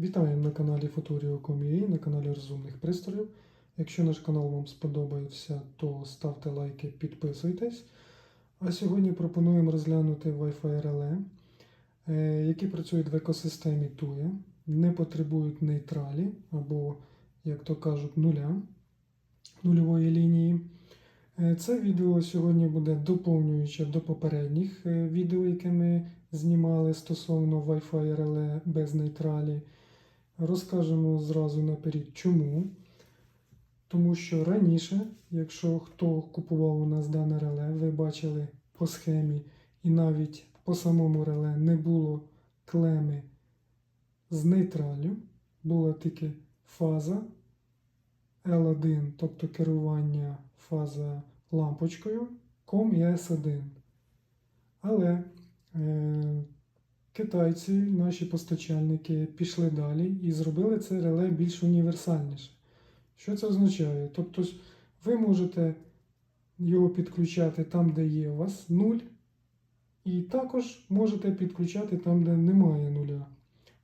Вітаю на каналі Futurio.com.ua, на каналі Розумних Пристроїв. Якщо наш канал вам сподобався, то ставте лайки, підписуйтесь. А сьогодні пропонуємо розглянути Wi-Fi реле, е, які працюють в екосистемі TUE, не потребують нейтралі або, як то кажуть, нуля, нульової лінії. Е, Це відео сьогодні буде доповнююче до попередніх е, відео, які ми знімали стосовно Wi-Fi реле без нейтралі. Розкажемо зразу наперед, чому. Тому що раніше, якщо хто купував у нас дане реле, ви бачили по схемі і навіть по самому реле не було клеми з нейтралю, була тільки фаза L1, тобто керування фаза лампочкою, COM і S1. Але е, китайці, наші постачальники, пішли далі і зробили це реле більш універсальніше. Що це означає? Тобто ви можете його підключати там, де є у вас нуль, і також можете підключати там, де немає нуля.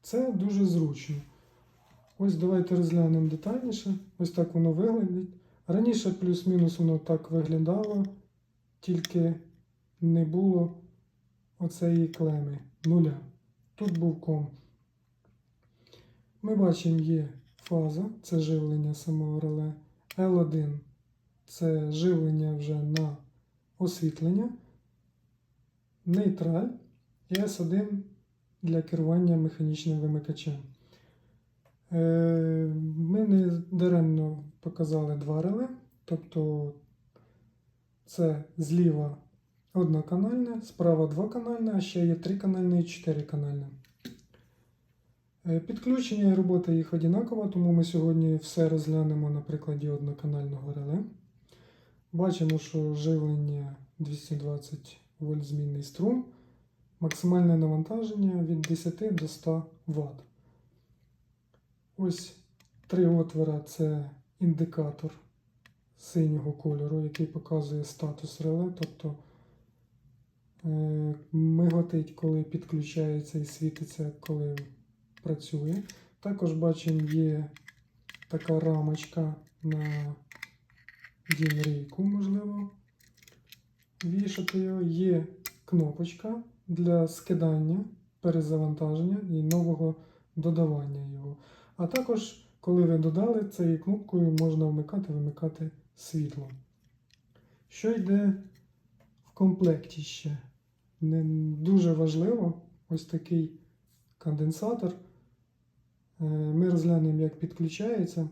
Це дуже зручно. Ось давайте розглянемо детальніше. Ось так воно виглядить. Раніше плюс-мінус воно так виглядало, тільки не було оцеї клеми нуля. Тут був ком. Ми бачимо, є фаза, це живлення самого реле. L1 це живлення вже на освітлення. Нейтраль і S1 для керування механічним вимикачем. Е, Ми не даремно показали два реле, тобто це зліва одноканальне, справа двоканальне, а ще є триканальне і чотириканальне. Підключення і робота їх однакова, тому ми сьогодні все розглянемо на прикладі одноканального реле. Бачимо, що живлення 220 вольт змінний струм, максимальне навантаження від 10 до 100 Вт. Ось три отвора це індикатор синього кольору, який показує статус реле, тобто миготить, коли підключається і світиться, коли працює. Також бачимо, є така рамочка на дінрейку, можливо, вішати його. Є кнопочка для скидання, перезавантаження і нового додавання його. А також, коли ви додали, цією кнопкою можна вмикати вимикати світло. Що йде в комплекті ще? Не дуже важливо, ось такий конденсатор. Е, Ми розглянемо, як підключається.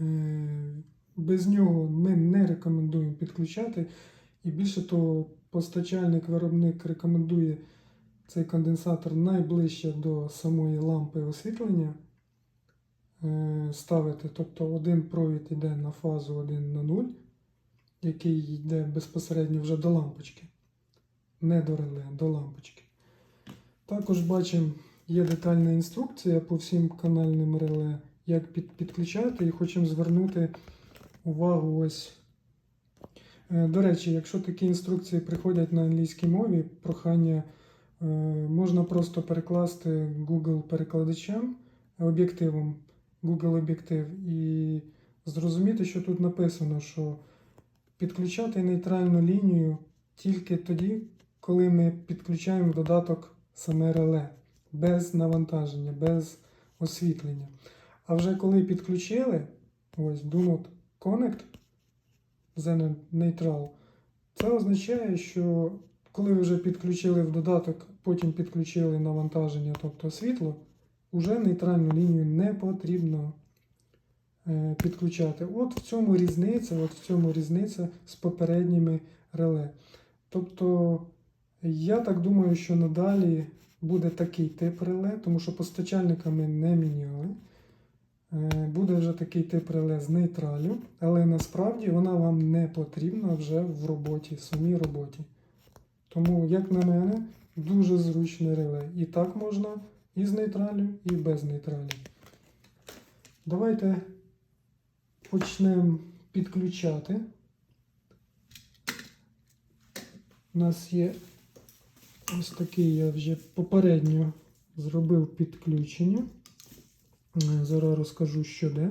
Е, Без нього ми не рекомендуємо підключати. І більше того, постачальник-виробник рекомендує цей конденсатор найближче до самої лампи освітлення е, ставити. Тобто один провід йде на фазу 1 на 0, який йде безпосередньо вже до лампочки. Не до реле, до лампочки. Також бачимо, є детальна інструкція по всім канальним реле, як під, підключати, і хочемо звернути увагу ось. Е, До речі, якщо такі інструкції приходять на англійській мові, прохання е, можна просто перекласти Google перекладачем об'єктивом, Google об'єктив і зрозуміти, що тут написано, що підключати нейтральну лінію тільки тоді, коли ми підключаємо додаток саме реле, без навантаження, без освітлення. А вже коли підключили, ось Do Not Connect, The Neutral, це означає, що коли ви вже підключили в додаток, потім підключили навантаження, тобто світло, вже нейтральну лінію не потрібно е, підключати. От в цьому різниця, от в цьому різниця з попередніми реле. Тобто, я так думаю, що надалі буде такий тип реле, тому що постачальника ми не міняли. Е, Буде вже такий тип реле з нейтралю, але насправді вона вам не потрібна вже в роботі, в самій роботі. Тому, як на мене, дуже зручне реле. І так можна і з нейтралю, і без нейтралю. Давайте почнемо підключати. У нас є ось такий, я вже попередньо зробив підключення. Е, Зараз розкажу, що де.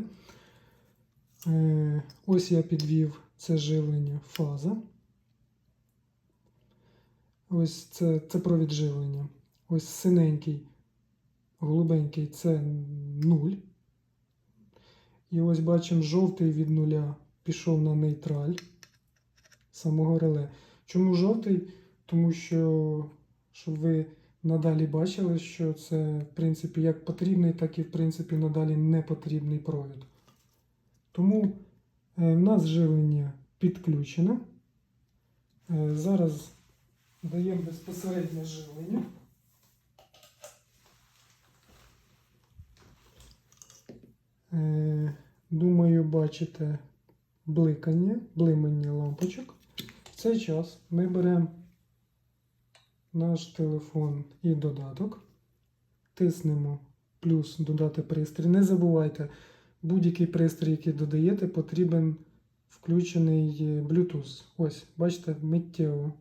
Е, Ось я підвів це живлення фаза. Ось це, це провід живлення. Ось синенький, голубенький це 0. І ось бачимо, жовтий від нуля пішов на нейтраль самого реле. Чому жовтий? Тому що, щоб ви надалі бачили, що це, в принципі, як потрібний, так і, в принципі, надалі не потрібний провід. Тому е, в нас живлення підключене. Е, зараз даємо безпосереднє живлення. Е, Думаю, бачите бликання, блимання лампочок. В цей час ми беремо наш телефон і додаток, тиснемо плюс додати пристрій. Не забувайте, будь-який пристрій, який додаєте, потрібен включений Bluetooth. Ось, бачите, миттєво.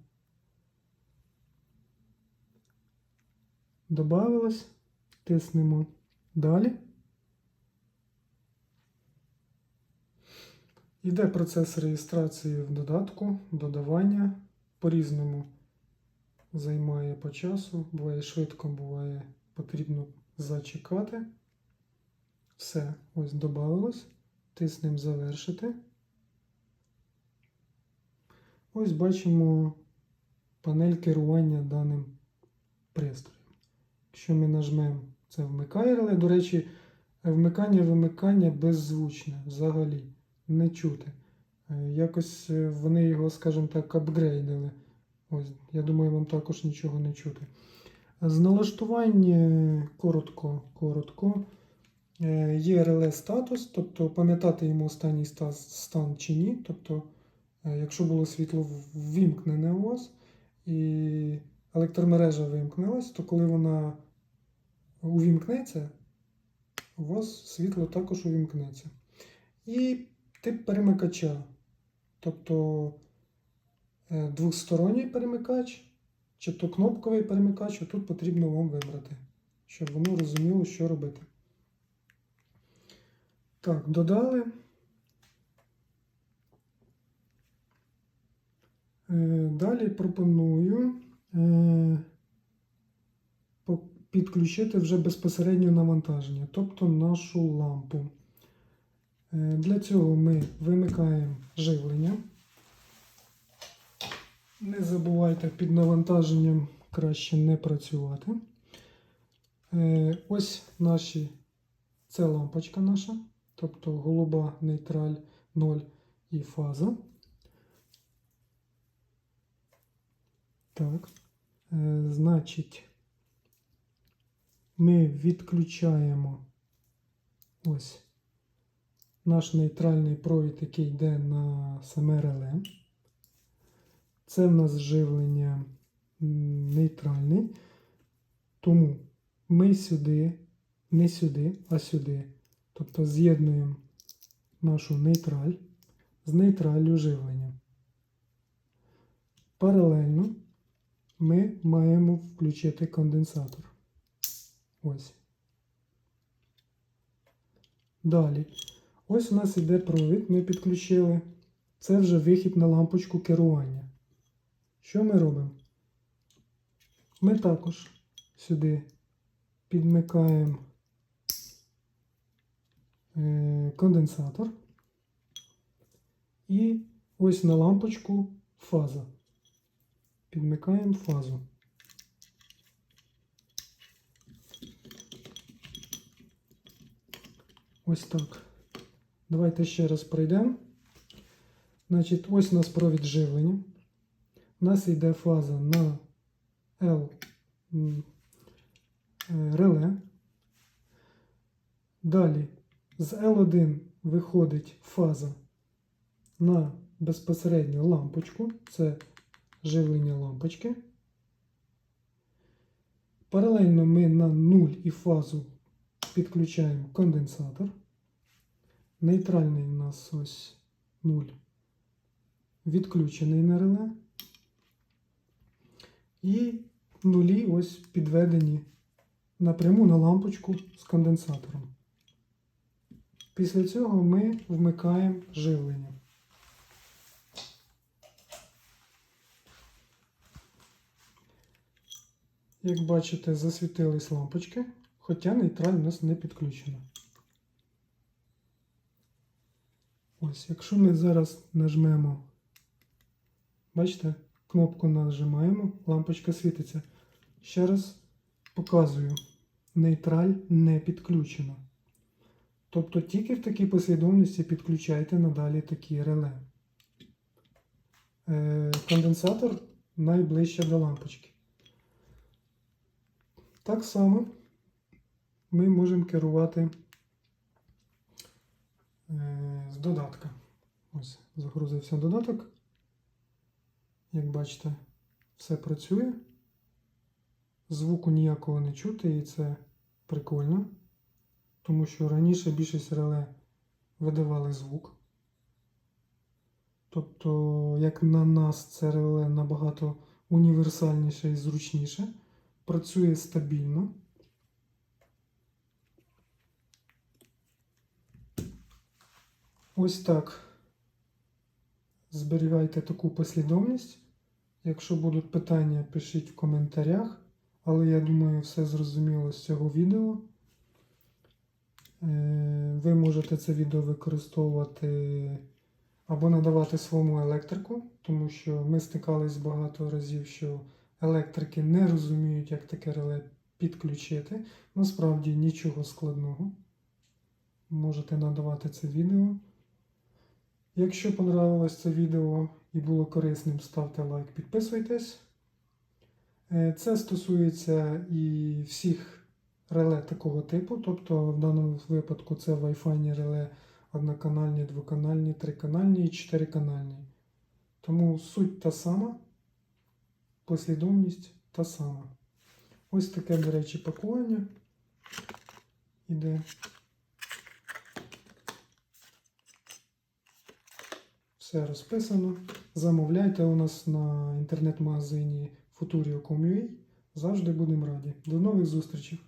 Добавилось. Тиснемо далі. Іде процес реєстрації в додатку, додавання. По-різному займає по часу. Буває швидко, буває потрібно зачекати. Все, ось додавалось. Тиснемо завершити. Ось бачимо панель керування даним пристроєм. Якщо ми нажмемо це вмикає реле, до речі, вмикання-вимикання беззвучне взагалі не чути. Е, Якось е, вони його, скажімо так, апгрейдили. Ось, я думаю, вам також нічого не чути. З налаштувань е, коротко, коротко. Є реле статус, тобто пам'ятати йому останній стан чи ні. Тобто, е, якщо було світло ввімкнене у вас і електромережа вимкнулась, то коли вона увімкнеться, у вас світло також увімкнеться. І тип перемикача, тобто двосторонній перемикач, чи то кнопковий перемикач, тут потрібно вам вибрати, щоб воно розуміло, що робити. Так, додали. Е, Далі пропоную е, підключити вже безпосередньо навантаження, тобто нашу лампу. Е, Для цього ми вимикаємо живлення. Не забувайте під навантаженням краще не працювати. Е, Ось наші, це лампочка наша, тобто голуба, нейтраль, 0 і фаза. Так, е, значить, ми відключаємо ось наш нейтральний провід, який йде на саме реле. Це в нас живлення м, нейтральний. Тому ми сюди, не сюди, а сюди. Тобто з'єднуємо нашу нейтраль з нейтраллю живлення. Паралельно ми маємо включити конденсатор. Ось. Далі. Ось у нас іде провід, ми підключили. Це вже вихід на лампочку керування. Що ми робимо? Ми також сюди підмикаємо е, конденсатор. І ось на лампочку фаза. Підмикаємо фазу. Ось так. Давайте ще раз пройдемо. Значить, ось у нас провід живлення. У нас йде фаза на L е, реле. Далі з L1 виходить фаза на безпосередньо лампочку. Це живлення лампочки. Паралельно ми на 0 і фазу підключаємо конденсатор. Нейтральний у нас ось 0. Відключений на реле. І нулі ось підведені напряму на лампочку з конденсатором. Після цього ми вмикаємо живлення. Як бачите, засвітились лампочки, хоча нейтраль у нас не підключена. Ось, якщо ми зараз нажмемо, бачите, кнопку нажимаємо, лампочка світиться. Ще раз показую, нейтраль не підключена. Тобто тільки в такій послідовності підключайте надалі такі реле. Е, конденсатор найближче до лампочки. Так само ми можемо керувати е, з додатка. Ось, загрузився додаток. Як бачите, все працює. Звуку ніякого не чути, і це прикольно. Тому що раніше більшість реле видавали звук. Тобто, як на нас, це реле набагато універсальніше і зручніше. Працює стабільно. Ось так. Зберігайте таку послідовність. Якщо будуть питання, пишіть в коментарях. Але я думаю, все зрозуміло з цього відео. Е, Ви можете це відео використовувати або надавати своєму електрику, тому що ми стикались багато разів, що електрики не розуміють, як таке реле підключити. Насправді нічого складного. Можете надавати це відео. Якщо понравилось це відео і було корисним, ставте лайк, підписуйтесь. Е, Це стосується і всіх реле такого типу, тобто в даному випадку це Wi-Fi реле одноканальні, двоканальні, триканальні і чотириканальні. Тому суть та сама, послідовність та сама. Ось таке, до речі, пакування іде. Все розписано. Замовляйте у нас на інтернет-магазині futurio.com.ua. Завжди будемо раді. До нових зустрічей!